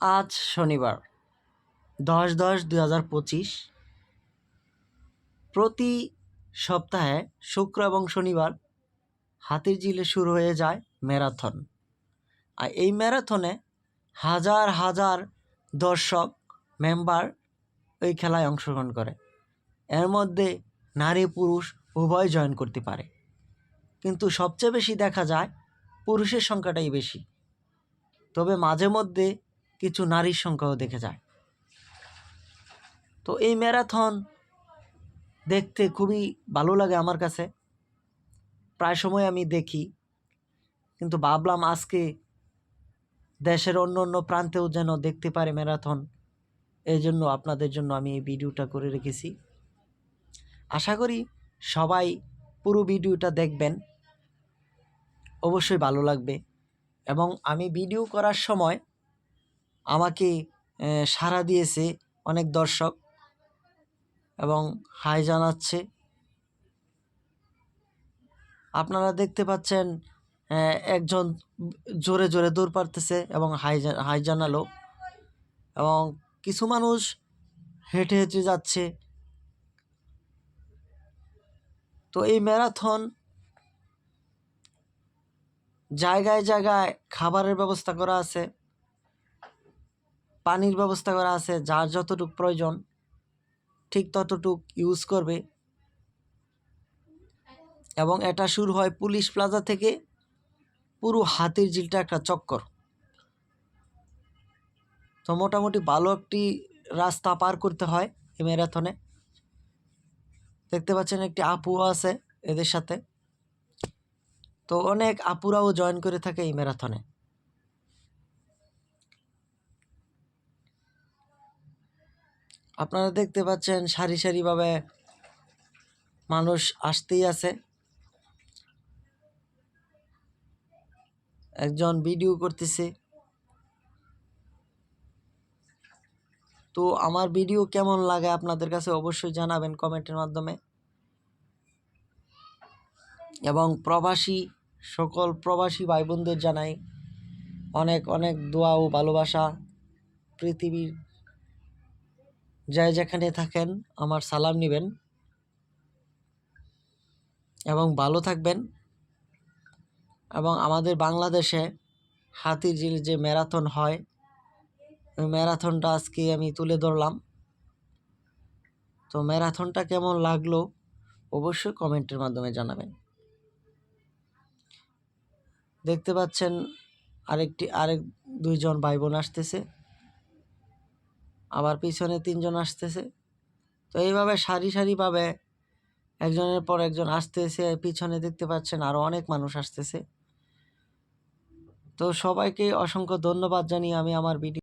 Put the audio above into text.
আজ শনিবার, দশ দশ দুই হাজার পঁচিশ। প্রতি সপ্তাহে শুক্র এবং শনিবার হাতির ঝিলে শুরু হয়ে যায় ম্যারাথন। আর এই ম্যারাথনে হাজার হাজার দর্শক, মেম্বার ওই খেলায় অংশগ্রহণ করে। এর মধ্যে নারী পুরুষ উভয় জয়েন করতে পারে। কিন্তু সবচেয়ে বেশি দেখা যায় পুরুষের সংখ্যাটাই বেশি। তবে মাঝে মধ্যে কিছু নারীর সংখ্যাও দেখে যায়। তো এই ম্যারাথন দেখতে খুবই ভালো লাগে আমার কাছে। প্রায় সময় আমি দেখি, কিন্তু ভাবলাম আজকে দেশের অন্য অন্য প্রান্তেও যেন দেখতে পারে ম্যারাথন। এই জন্য আপনাদের জন্য আমি এই ভিডিওটা করে রেখেছি। আশা করি সবাই পুরো ভিডিওটা দেখবেন। অবশ্যই ভালো লাগবে। এবং আমি ভিডিও করার সময় আমাকে সাড়া দিয়েছে অনেক দর্শক এবং হাই জানাচ্ছে। আপনারা দেখতে পাচ্ছেন একজন জোরে জোরে দৌড় পারতেছে এবং হাই হাই জানালো এবং কিছু মানুষ হেঁটে হেঁটে যাচ্ছে। তো এই ম্যারাথন জায়গায় জায়গায় খাবারের ব্যবস্থা করা আছে। পানির ব্যবস্থা করা আছে, যার যতটুক প্রয়োজন, ঠিক ততটুক ইউজ করবে। এবং এটা শুরু হয় পুলিশ প্লাজা থেকে পুরো হাতির ঝিলটা একটা চক্কর। তো মোটামুটি ভালো একটি রাস্তা পার করতে হয় এই ম্যারাথনে। দেখতে পাচ্ছেন একটি আপু আছে এদের সাথে। তো অনেক আপুরাও জয়েন করে থাকে এই ম্যারাথনে। আপনারা দেখতে পাচ্ছেন সারি সারিভাবে মানুষ আসতেই আছে। একজন ভিডিও করতেছে। তো আমার ভিডিও কেমন লাগে আপনাদের কাছে অবশ্যই জানাবেন কমেন্টের মাধ্যমে। এবং প্রবাসী, সকল প্রবাসী ভাই বোনদের জানাই অনেক অনেক দোয়া ও ভালোবাসা পৃথিবীর যাই যেখানে থাকেন, আমার সালাম নেবেন এবং ভালো থাকবেন এবং আমাদের বাংলাদেশে হাতির ঝিল যে ম্যারাথন হয়, ওই ম্যারাথনটা আজকে আমি তুলে ধরলাম। তো ম্যারাথনটা কেমন লাগল অবশ্যই কমেন্টের মাধ্যমে জানাবেন। দেখতে পাচ্ছেন আরেকটি, আরেক দুইজন ভাই বোন আসতেছে। আবার পিছনে তিনজন আসতেছে। তো এইভাবে সারি সারিভাবে একজনের পর একজন আসতেছে, পিছনে দেখতে পাচ্ছেন আরও অনেক মানুষ আসতেছে। তো সবাইকে অসংখ্য ধন্যবাদ জানিয়ে আমি আমার ভিডিও